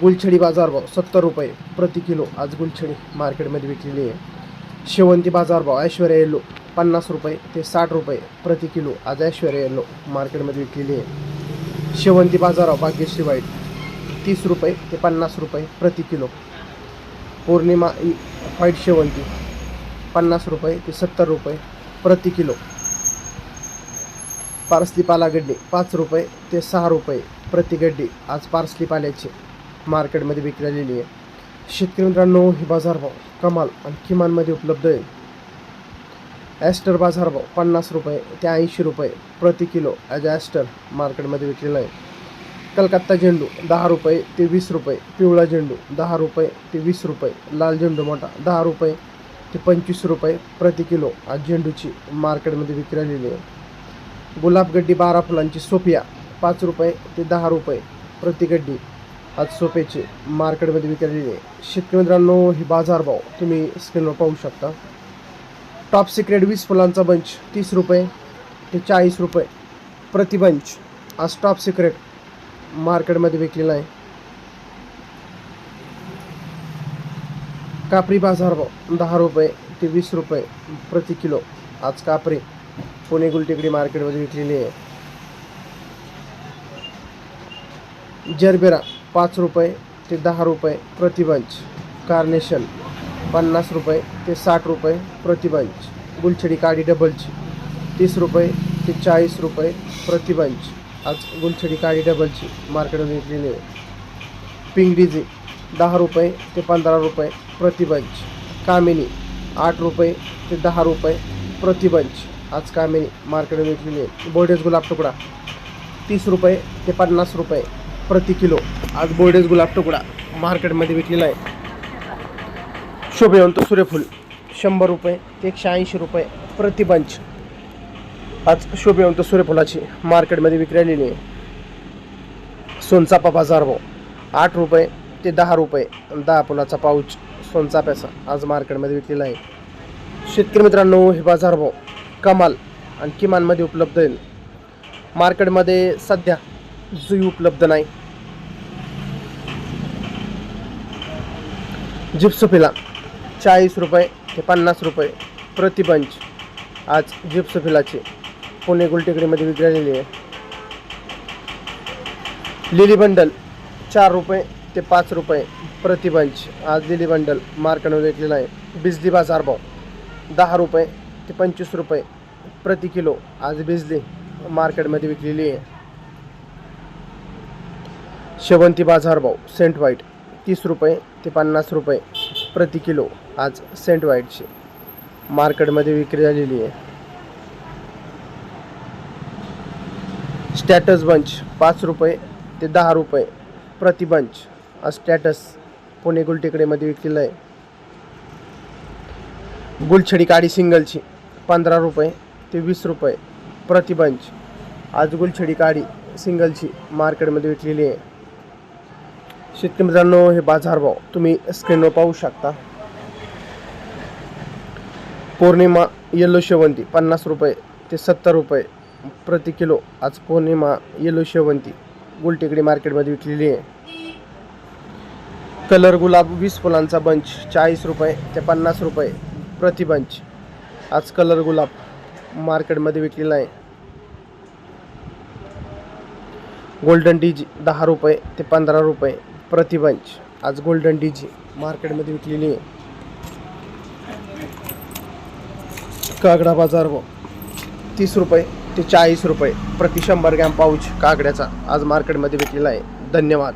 गुलछडी बाजारभाव सत्तर रुपये प्रति किलो. आज गुलछडी मार्केटमध्ये विकलेली आहे. शेवंती बाजारभाव ऐश्वर्या येल्लो पन्नास रुपये ते साठ रुपये प्रति किलो. आज ऐश्वर्या येल्लो मार्केटमध्ये विकलेली आहे. शेवंती बाजारभाव भाग्यश्री वाईट तीस रुपये ते पन्नास रुपये प्रति किलो. पौर्णिमा व्हाईट शेवंती पन्नास रुपये ते सत्तर रुपये प्रति किलो. पार्सली पालागड्डी पाच रुपये ते सहा रुपये प्रति गड्डी. आज पार्सली पाल्याची. मार्केटमध्ये विक्री आलेली आहे. शेतकरी मित्रांनो ही बाजारभाव कमाल आणि किमानमध्ये उपलब्ध आहे. ॲस्टर बाजारभाव पन्नास रुपये ते ऐंशी रुपये प्रति किलो ॲज ॲस्टर मार्केटमध्ये विकलेला आहे. कलकत्ता झेंडू दहा रुपये ते वीस रुपये पिवळा झेंडू दहा रुपये ते वीस रुपये लाल झेंडू मोठा दहा रुपये ते पंचवीस रुपये प्रति किलो आज झेंडूची मार्केटमध्ये विक्री आलेली आहे. गुलाबगड्डी बारा फुलांची सोफिया पाच रुपये ते दहा रुपये प्रति गड्डी आज सोपेचे मार्केटमध्ये विकलेले आहे शेतकरी मित्रांनो ही बाजारभाव तुम्ही स्क्रीनवर पाहू शकता. टॉप सिक्रेट वीस फुलांचा बंच तीस रुपये ते चाळीस रुपये प्रतिबंच आज टॉप सिक्रेट मार्केटमध्ये विकलेला आहे. कापरी बाजारभाव दहा रुपये ते वीस रुपये प्रति किलो आज कापरी पुणे गुलटेकडी मार्केटमध्ये विकलेली आहे. जरबेरा पाच रुपये ते दहा रुपये प्रतिबंच. कार्नेशन पन्नास रुपये ते साठ रुपये प्रतिबंच. गुलछडी काडी डबलची तीस रुपये ते चाळीस रुपये प्रतिबंच. आज गुलछडी काडी डबलची मार्केटमध्ये विकलेली आहे पिंक दहा रुपये ते पंधरा रुपये प्रतिबंच. कामिनी आठ रुपये ते दहा रुपये प्रतिबंच. आज कामिनी मार्केटमध्ये विकलेली आहे बोर्डेज गुलाब तुकडा तीस रुपये ते पन्नास रुपये प्रति किलो. आज बोर्डेज गुलाब तुकडा मार्केटमध्ये विकलेला आहे. शोभेवंत सूर्यफूल शंभर रुपये ते एकशे ऐंशी रुपये प्रतिबंच आज शोभेवंत सूर्यफुलाची मार्केटमध्ये विक्री आलेली आहे. सोनचापा बाजारभाव आठ रुपये ते दहा रुपये दहा फुलाचा पाऊच सोनचाप्याचा आज मार्केटमध्ये विकलेला आहे. शेतकरी मित्रांनो हे बाजारभाव कमाल आणि किमानमध्ये उपलब्ध आहे. मार्केटमध्ये सध्या जुई उपलब्ध नाही. जिप्सोफिला चाळीस रुपये ते पन्नास रुपये प्रतिबंच आज जिप्सोफिलाची पुणे गुलटेकडीमध्ये विक्री आहे. लिली बंडल चार रुपये ते पाच रुपये प्रतिबंच आज लिली बंडल मार्केटमध्ये विकलेला आहे. बिजली बाजार भाव दहा रुपये ते पंचवीस रुपये प्रति किलो. आज बिजली मार्केटमध्ये विकलेली आहे. शेवंती बाजारभाव सेंट व्हाईट तीस रुपये ते पन्नास रुपये प्रति किलो आज सेंट व्हाईटची. मार्केटमध्ये विक्री झालेली आहे. स्टॅटस बंच पाच रुपये ते दहा रुपये प्रति बंच आज स्टॅटस पुणे गुलटेकडेमध्ये विकलेलं आहे. गुलछडी काडी सिंगलची पंधरा रुपये ते वीस रुपये प्रति बंच आज गुलछडी काडी सिंगलची मार्केटमध्ये विकलेली आहे. शेतकरी मित्रांनो हे बाजारभाव तुम्ही स्क्रीनवर पाहू शकता. पौर्णिमा येलो शेवंती पन्नास रुपये ते सत्तर रुपये प्रति किलो. आज पौर्णिमा येलो शेवंती गुलटेकडी मार्केटमध्ये विकलेली आहे. कलर गुलाब वीस फुलांचा बंच चाळीस रुपये ते पन्नास रुपये प्रति बंच आज कलर गुलाब मार्केटमध्ये विकलेला आहे. गोल्डन डीज दहा रुपये ते पंधरा रुपये प्रतिबंच आज गोल्डन डीजी मार्केटमध्ये विकलेली आहे. कागडा बाजार व तीस रुपये ते चाळीस रुपये. प्रति शंभर गॅम पाऊच कागड्याचा आज मार्केटमध्ये विकलेला आहे. धन्यवाद.